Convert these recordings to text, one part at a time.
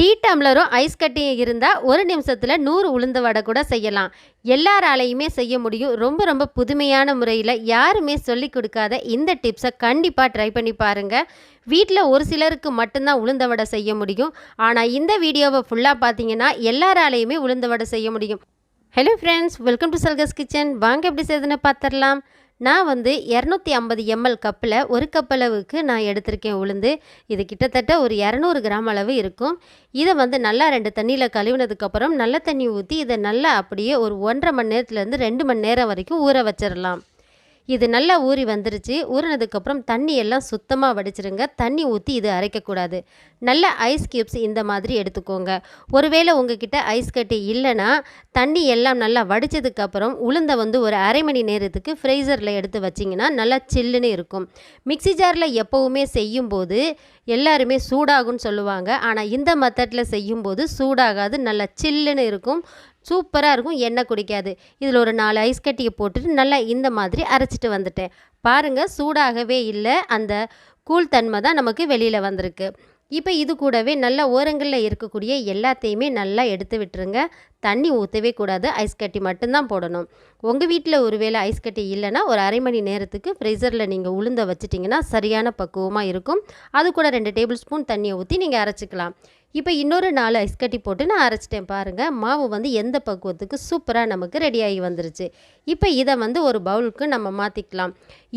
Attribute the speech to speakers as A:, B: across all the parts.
A: Tea டம்ளரும் ice கட்டியும் இருந்தால் ஒரு நிமிஷத்தில் நூறு உளுந்து வடை கூட செய்யலாம். எல்லாராலையுமே செய்ய முடியும். ரொம்ப ரொம்ப புதுமையான முறையில் யாருமே சொல்லி கொடுக்காத இந்த டிப்ஸை கண்டிப்பாக ட்ரை பண்ணி பாருங்கள் வீட்டில் ஒரு சிலருக்கு மட்டும்தான் உளுந்த வடை செய்ய முடியும். ஆனால் இந்த வீடியோவை ஃபுல்லாக பார்த்தீங்கன்னா எல்லாராலையுமே உளுந்த வடை செய்ய முடியும். ஹலோ ஃப்ரெண்ட்ஸ் வெல்கம் டு சல்கஸ் கிச்சன் வாங்க எப்படி செய்யுதுன்னு பார்த்துடலாம் நான் வந்து இரநூத்தி ஐம்பது எம்எல் கப்பில் ஒரு கப் அளவுக்கு நான் எடுத்திருக்கேன் உளுந்து. இது கிட்டத்தட்ட ஒரு இரநூறு கிராம் அளவு இருக்கும். இதை வந்து நல்லா ரெண்டு தண்ணியில் கழுவினதுக்கப்புறம் நல்ல தண்ணி ஊற்றி இதை நல்லா அப்படியே ஒரு ஒன்றரை மணி நேரத்துலேருந்து ரெண்டு மணி நேரம் வரைக்கும் ஊற வச்சிடலாம் இது நல்லா ஊறி வந்துருச்சு. ஊறினதுக்கப்புறம் தண்ணி எல்லாம் சுத்தமாக வடிச்சிருங்க. தண்ணி ஊற்றி இது அரைக்கக்கூடாது. நல்ல ஐஸ் கியூப்ஸ் இந்த மாதிரி எடுத்துக்கோங்க. ஒருவேளை உங்ககிட்ட ஐஸ் கட்டி இல்லைன்னா தண்ணி எல்லாம் நல்லா வடித்ததுக்கப்புறம் உளுந்தை வந்து ஒரு அரை மணி நேரத்துக்கு ஃப்ரீசரில் எடுத்து வச்சிங்கன்னா நல்லா சில்லுன்னு இருக்கும். மிக்ஸி ஜாரில் எப்போவுமே செய்யும்போது எல்லாருமே சூடாகும்னு சொல்லுவாங்க. ஆனால் இந்த மெத்தடில் செய்யும்போது சூடாகாது நல்லா சில்லுன்னு இருக்கும். சூப்பராக இருக்கும். எண்ணெய் குடிக்காது. இதில் ஒரு நாலு ஐஸ் கட்டியை போட்டுட்டு நல்லா இந்த மாதிரி அரைச்சிட்டு வந்துட்டேன். பாருங்கள் சூடாகவே இல்லை. அந்த கூழ் தன்மை தான் நமக்கு வெளியில் வந்திருக்கு. இப்போ இது கூடவே நல்ல ஓரங்களில் இருக்கக்கூடிய எல்லாத்தையுமே நல்லா எடுத்து விட்டுருங்க. தண்ணி ஊற்றவே கூடாது. ஐஸ் கட்டி மட்டும்தான் போடணும். உங்கள் வீட்டில் ஒருவேளை ஐஸ் கட்டி இல்லைன்னா ஒரு அரை மணி நேரத்துக்கு ஃப்ரீசரில் நீங்கள் உளுந்த வச்சிட்டிங்கன்னா சரியான பக்குவமாக இருக்கும். அது கூட ரெண்டு டேபிள் ஸ்பூன் தண்ணியை ஊற்றி நீங்கள் அரைச்சிக்கலாம். இப்போ இன்னொரு நாலு ஐஸ் கட்டி போட்டு நான் அரைச்சிட்டேன் பாருங்கள் மாவு வந்து எந்த பக்குவத்துக்கு சூப்பராக நமக்கு ரெடியாகி வந்துருச்சு. இப்போ இதை வந்து ஒரு பவுலுக்கு நம்ம மாற்றிக்கலாம்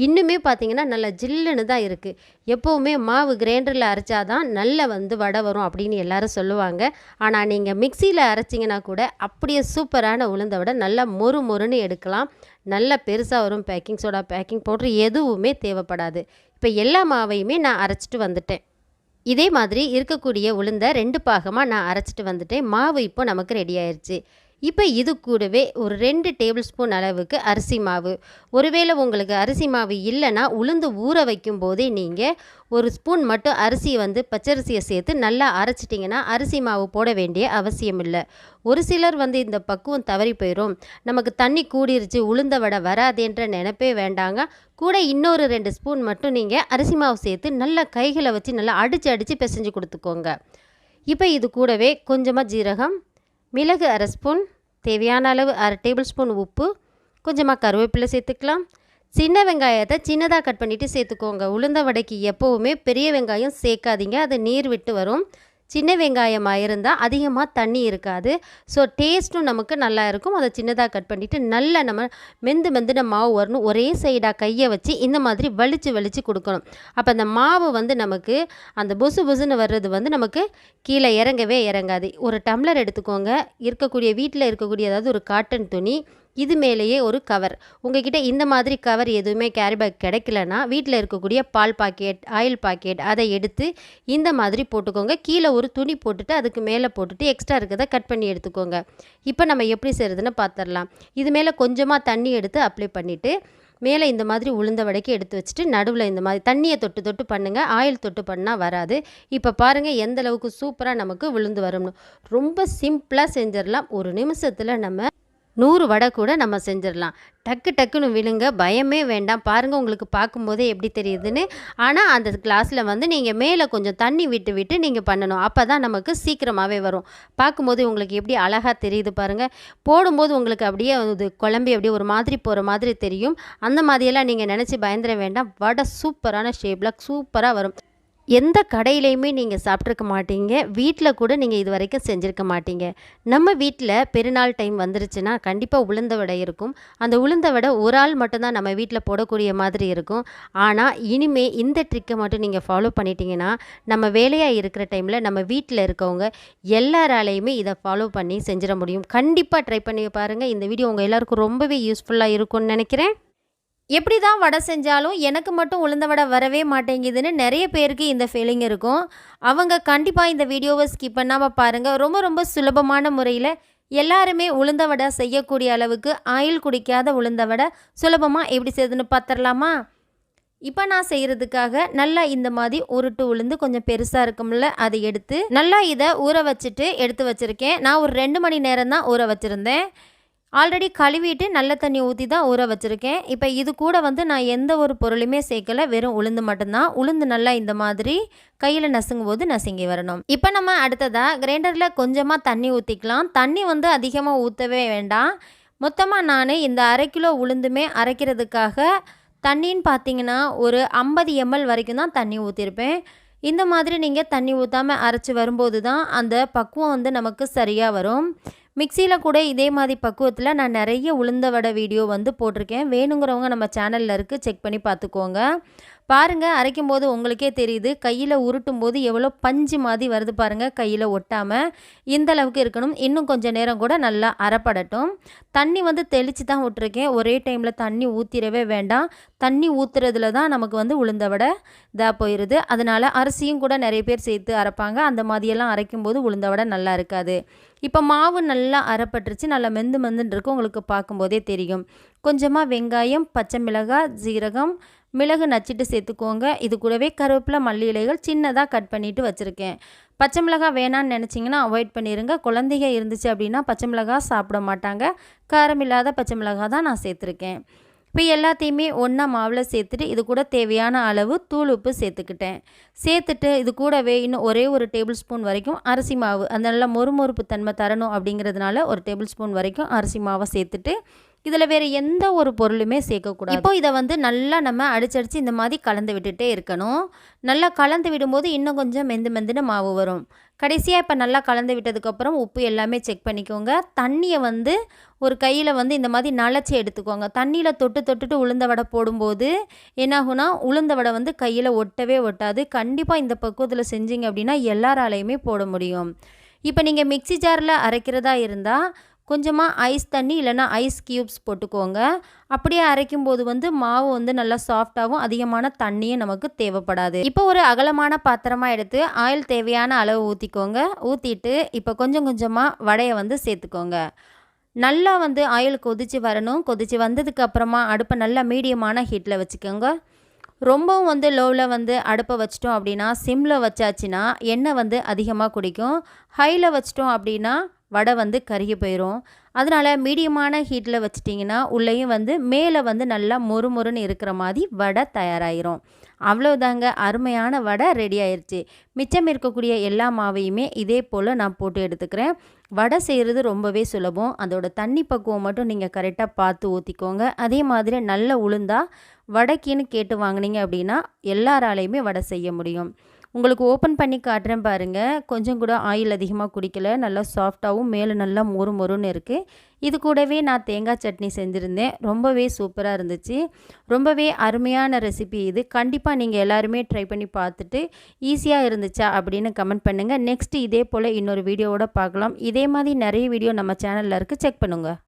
A: இன்னுமே பார்த்தீங்கன்னா நல்லா ஜில்லுன்னு தான் இருக்குது எப்போவுமே மாவு கிரைண்டரில் அரைச்சாதான் நல்ல வந்து வடை வரும் அப்படின்னு எல்லாரும் சொல்லுவாங்க. ஆனால் நீங்கள் மிக்சியில் அரைச்சிங்கன்னா கூட அப்படியே சூப்பரான உளுந்த விட. நல்லா மொறு மொறுன்னு எடுக்கலாம். நல்லா பெருசாக வரும் பேக்கிங் சோடா பேக்கிங் பவுட்ரு எதுவுமே தேவைப்படாது. இப்போ எல்லா மாவையுமே நான் அரைச்சிட்டு வந்துட்டேன். இதே மாதிரி இருக்கக்கூடிய உளுந்த ரெண்டு பாகமாக நான் அரைச்சிட்டு வந்துட்டேன். மாவு இப்போ நமக்கு ரெடி ஆயிடுச்சு இப்போ இது கூடவே ஒரு ரெண்டு டேபிள் ஸ்பூன் அளவுக்கு அரிசி மாவு. ஒருவேளை உங்களுக்கு அரிசி மாவு இல்லைன்னா உளுந்து ஊற வைக்கும் போதே நீங்கள் ஒரு ஸ்பூன் மட்டும் அரிசி வந்து பச்சரிசியை சேர்த்து நல்லா அரைச்சிட்டிங்கன்னா அரிசி மாவு போட வேண்டிய அவசியம் இல்லை. ஒரு சிலர் வந்து இந்த பக்குவம் தவறி போயிடும் நமக்கு தண்ணி கூடிருச்சு உளுந்த வடை வராதேன்ற நினைப்பே வேண்டாங்க. கூட இன்னொரு ரெண்டு ஸ்பூன் மட்டும் நீங்கள் அரிசி மாவு சேர்த்து நல்லா கைகளை வச்சு நல்லா அடித்து அடித்து பிசைஞ்சு கொடுத்துக்கோங்க. இப்போ இது கூடவே கொஞ்சமாக ஜீரகம் மிளகு அரை ஸ்பூன் தேவையான அளவு அரை டேபிள் ஸ்பூன் உப்பு கொஞ்சமாக கருவேப்பிலை சேர்த்துக்கலாம். சின்ன வெங்காயத்தை சின்னதாக கட் பண்ணிவிட்டு சேர்த்துக்கோங்க. உளுந்த வடைக்கு எப்போவுமே பெரிய வெங்காயம் சேர்க்காதீங்க. அது நீர் விட்டு வரும். சின்ன வெங்காயமாக இருந்தால் அதிகமாக தண்ணி இருக்காது. ஸோ டேஸ்ட்டும் நமக்கு நல்லா இருக்கும். அதை சின்னதாக கட் பண்ணிவிட்டு நல்லா நம்ம மெந்து மெந்துன மாவு வரணும். ஒரே சைடாக கையை வச்சு இந்த மாதிரி வலிச்சு வலிச்சு கொடுக்கணும். அப்போ அந்த மாவு வந்து நமக்கு அந்த புசு புசுன்னு வர்றது வந்து நமக்கு கீழே இறங்கவே இறங்காது. ஒரு டம்ளர் எடுத்துக்கோங்க. இருக்கக்கூடிய வீட்டில் இருக்கக்கூடிய அதாவது ஒரு காட்டன் துணி இது மேலேயே ஒரு கவர் உங்ககிட்ட இந்த மாதிரி கவர் எதுவுமே கேரி பேக் கிடைக்கலனா வீட்டில் இருக்கக்கூடிய பால் பாக்கெட் ஆயில் பாக்கெட் அதை எடுத்து இந்த மாதிரி போட்டுக்கோங்க. கீழே ஒரு துணி போட்டுட்டு அதுக்கு மேலே போட்டுட்டு எக்ஸ்ட்ரா இருக்கிறத கட் பண்ணி எடுத்துக்கோங்க. இப்போ நம்ம எப்படி செய்கிறதுன்னு பார்த்துடலாம் இது மேலே கொஞ்சமாக தண்ணி எடுத்து அப்ளை பண்ணிவிட்டு மேலே இந்த மாதிரி உளுந்த வடைக்கு எடுத்து வச்சுட்டு நடுவில் இந்த மாதிரி தண்ணியை தொட்டு தொட்டு பண்ணுங்கள் ஆயில் தொட்டு பண்ணால் வராது. இப்போ பாருங்கள் எந்த அளவுக்கு சூப்பராக நமக்கு விழுந்து வரும்னு. ரொம்ப சிம்பிளாக செஞ்சிடலாம். ஒரு நிமிஷத்தில் நம்ம நூறு வடை கூட நம்ம செஞ்சிடலாம். டக்கு டக்குன்னு விழுங்க பயமே வேண்டாம். பாருங்கள் உங்களுக்கு பார்க்கும்போதே எப்படி தெரியுதுன்னு. ஆனால் அந்த கிளாஸில் வந்து நீங்கள் மேலே கொஞ்சம் தண்ணி விட்டு விட்டு நீங்கள் பண்ணணும். அப்போ தான் நமக்கு சீக்கிரமாகவே வரும். பார்க்கும்போது உங்களுக்கு எப்படி அழகாக தெரியுது பாருங்கள் போடும்போது உங்களுக்கு அப்படியே இது குழம்பி அப்படியே ஒரு மாதிரி போகிற மாதிரி தெரியும். அந்த மாதிரியெல்லாம் நீங்கள் நினச்சி பயந்துட வேண்டாம். வடை சூப்பரான ஷேப்பில் சூப்பராக வரும். எந்த கடையிலையுமே நீங்கள் சாப்பிட்ருக்க மாட்டீங்க. வீட்டில் கூட நீங்கள் இது வரைக்கும் செஞ்சுருக்க மாட்டீங்க. நம்ம வீட்டில் பெருநாள் டைம் வந்துருச்சுன்னா கண்டிப்பாக உளுந்த வடை இருக்கும். அந்த உளுந்த வடை ஒரு ஆள் மட்டும்தான் நம்ம வீட்டில் போடக்கூடிய மாதிரி இருக்கும். ஆனால் இனிமே இந்த ட்ரிக்கை மட்டும் நீங்கள் ஃபாலோ பண்ணிட்டீங்கன்னா நம்ம வேலையாக இருக்கிற டைமில் நம்ம வீட்டில் இருக்கவங்க எல்லாராலையுமே இதை ஃபாலோ பண்ணி செஞ்சிட முடியும். கண்டிப்பாக ட்ரை பண்ணி பாருங்கள் இந்த வீடியோ உங்கள் எல்லாருக்கும் ரொம்பவே யூஸ்ஃபுல்லாக இருக்கும்னு நினைக்கிறேன். எப்படி தான் வடை செஞ்சாலும் எனக்கு மட்டும் உளுந்த வடை வரவே மாட்டேங்குதுன்னு நிறைய பேருக்கு இந்த ஃபீலிங் இருக்கும். அவங்க கண்டிப்பாக இந்த வீடியோவை ஸ்கிப் பண்ணாமல் பாருங்கள் ரொம்ப ரொம்ப சுலபமான முறையில் எல்லாருமே உளுந்த வடை செய்யக்கூடிய அளவுக்கு ஆயில் குடிக்காத உளுந்த வடை சுலபமாக எப்படி செய்யுதுன்னு பார்த்துடலாமா? இப்போ நான் செய்கிறதுக்காக நல்லா இந்த மாதிரி உருட்டு உளுந்து கொஞ்சம் பெருசாக இருக்கும்ல அதை எடுத்து நல்லா இதை ஊற வச்சுட்டு எடுத்து வச்சுருக்கேன். நான் ஒரு ரெண்டு மணி நேரம் தான் ஊற வச்சுருந்தேன்.
B: ஆல்ரெடி கழுவிட்டு நல்ல தண்ணி ஊற்றி தான் ஊற வச்சுருக்கேன். இப்போ இது கூட வந்து நான் எந்த ஒரு பொருளுமே சேர்க்கலை. வெறும் உளுந்து மட்டும்தான். உளுந்து நல்லா இந்த மாதிரி கையில் நசுங்கும் போது நசுங்கி வரணும். இப்போ நம்ம அடுத்ததாக கிரைண்டரில் கொஞ்சமாக தண்ணி ஊற்றிக்கலாம் தண்ணி வந்து அதிகமாக ஊற்றவே வேண்டாம். மொத்தமாக நான் இந்த அரை கிலோ உளுந்துமே அரைக்கிறதுக்காக தண்ணின்னு பார்த்தீங்கன்னா ஒரு ஐம்பது எம்எல் வரைக்கும் தான் தண்ணி ஊற்றிருப்பேன் இந்த மாதிரி நீங்கள் தண்ணி ஊற்றாமல் அரைச்சி வரும்போது தான் அந்த பக்குவம் வந்து நமக்கு சரியாக வரும். மிக்சியில் கூட இதே மாதிரி பக்குவத்தில் நான் நிறைய உளுந்த வடை வீடியோ வந்து போட்டிருக்கேன். வேணுங்கிறவங்க நம்ம சேனலில் இருக்குது செக் பண்ணி பார்த்துக்கோங்க. பாருங்கள் அரைக்கும் போது உங்களுக்கே தெரியுது கையில் உருட்டும் போது எவ்வளோ பஞ்சு மாதிரி வருது பாருங்கள் கையில் ஒட்டாமல் இந்த அளவுக்கு இருக்கணும். இன்னும் கொஞ்சம் நேரம் கூட நல்லா அரைப்படட்டும் தண்ணி வந்து தெளித்து தான் விட்டுருக்கேன். ஒரே டைமில் தண்ணி ஊற்றிடவே வேண்டாம். தண்ணி ஊற்றுறதுல தான் நமக்கு வந்து உளுந்த வடை இதாக போயிடுது அதனால் அரிசியும் கூட நிறைய பேர் சேர்த்து அரைப்பாங்க. அந்த மாதிரியெல்லாம் அரைக்கும் போது உளுந்த வடை நல்லா இருக்காது. இப்போ மாவு நல்லா அரைப்பட்டுருச்சு நல்லா மெந்து மெந்துன்னு இருக்கும் உங்களுக்கு பார்க்கும்போதே தெரியும். கொஞ்சமாக வெங்காயம் பச்சை மிளகாய் ஜீரகம் மிளகு நச்சிட்டு சேர்த்துக்கோங்க. இது கூடவே கருவேப்பிலை மல்லி இலைகள் சின்னதாக கட் பண்ணிவிட்டு வச்சுருக்கேன். பச்சை மிளகாய் வேணான்னு நினச்சிங்கன்னா அவாய்ட் பண்ணிடுங்க குழந்தைங்க இருந்துச்சு அப்படின்னா பச்சை மிளகாய் சாப்பிட மாட்டாங்க. காரம் இல்லாத பச்சை மிளகாய் தான் நான் சேர்த்துருக்கேன். இப்போ எல்லாத்தையுமே ஒன்றா மாவில் சேர்த்துட்டு இது கூட தேவையான அளவு தூள் உப்பு சேர்த்துக்கிட்டேன். சேர்த்துட்டு இது கூடவே இன்னும் ஒரே ஒரு டேபிள் ஸ்பூன் வரைக்கும் அரிசி மாவு. அந்த நல்லா மொறுமொறுப்பு தன்மை தரணும் அப்படிங்கிறதுனால ஒரு டேபிள் ஸ்பூன் வரைக்கும் அரிசி மாவை சேர்த்துட்டு இதில் வேறு எந்த ஒரு பொருளுமே சேர்க்கக்கூடாது. இப்போ இதை வந்து நல்லா நம்ம அடிச்சடிச்சு இந்த மாதிரி கலந்து விட்டுட்டே இருக்கணும். நல்லா கலந்து விடும்போது இன்னும் கொஞ்சம் மெந்து மெந்துன்னு மாவு வரும். கடைசியாக இப்போ நல்லா கலந்து விட்டதுக்கப்புறம் உப்பு எல்லாமே செக் பண்ணிக்கோங்க. தண்ணியை வந்து ஒரு கையில் வந்து இந்த மாதிரி நலச்சி எடுத்துக்கோங்க. தண்ணியில் தொட்டு தொட்டுட்டு உளுந்த வடை போடும்போது என்னாகும்னா உளுந்த வடை வந்து கையில் ஒட்டவே ஒட்டாது. கண்டிப்பாக இந்த பக்குவத்தில் செஞ்சீங்க அப்படின்னா எல்லாராலையுமே போட முடியும். இப்போ நீங்கள் மிக்சி ஜாரில் அரைக்கிறதா இருந்தால் கொஞ்சமாக ஐஸ் தண்ணி இல்லைன்னா ஐஸ் க்யூப்ஸ் போட்டுக்கோங்க. அப்படியே அரைக்கும் போது வந்து மாவு வந்து நல்லா சாஃப்டாகவும் அதிகமான தண்ணியும் நமக்கு தேவைப்படாது. இப்போ ஒரு அகலமான பாத்திரமாக எடுத்து ஆயில் தேவையான அளவு ஊற்றிக்கோங்க ஊற்றிட்டு இப்போ கொஞ்சம் கொஞ்சமாக வடையை வந்து சேர்த்துக்கோங்க. நல்லா வந்து ஆயில் கொதித்து வரணும். கொதித்து வந்ததுக்கு அப்புறமா அடுப்பை நல்லா மீடியமான ஹீட்டில் வச்சுக்கோங்க. ரொம்பவும் வந்து லோவில் வந்து அடுப்பை வச்சிட்டோம் அப்படின்னா சிம்மில் வச்சாச்சுன்னா எண்ணெய் வந்து அதிகமாக குடிக்கும். ஹையில் வச்சிட்டோம் அப்படின்னா வடை வந்து கருகி போயிடும் அதனால் மீடியமான ஹீட்டில் வச்சிட்டிங்கன்னா உள்ளேயும் வந்து மேலே வந்து நல்லா மொறு மொறுன்னு இருக்கிற மாதிரி வடை தயாராகிரும் அவ்வளோதாங்க அருமையான வடை ரெடி ஆயிடுச்சு மிச்சம் இருக்கக்கூடிய எல்லா மாவையுமே இதே போல் நான் போட்டு எடுத்துக்கிறேன். வடை செய்கிறது ரொம்பவே சுலபம். அதோட தண்ணி பக்குவம் மட்டும் நீங்கள் கரெக்டாக பார்த்து ஊற்றிக்கோங்க அதே மாதிரி நல்ல உளுந்தா வடைக்கின்னு கேட்டு வாங்கினீங்க அப்படின்னா எல்லாராலையுமே வடை செய்ய முடியும். உங்களுக்கு ஓப்பன் பண்ணி காட்டுறேன் பாருங்கள் கொஞ்சம் கூட ஆயில் அதிகமாக குடிக்கல. நல்லா சாஃப்டாகவும் மேலே நல்லா மொறு மொறுன்னு இருக்குது இது கூடவே நான் தேங்காய் சட்னி செஞ்சுருந்தேன். ரொம்பவே சூப்பராக இருந்துச்சு. ரொம்பவே அருமையான ரெசிபி இது. கண்டிப்பாக நீங்கள் எல்லாருமே ட்ரை பண்ணி பார்த்துட்டு ஈஸியாக இருந்துச்சா அப்படின்னு கமெண்ட் பண்ணுங்கள் நெக்ஸ்ட் இதே போல் இன்னொரு வீடியோவோட பார்க்கலாம். இதே மாதிரி நிறைய வீடியோ நம்ம சேனலில் இருக்குது செக் பண்ணுங்கள்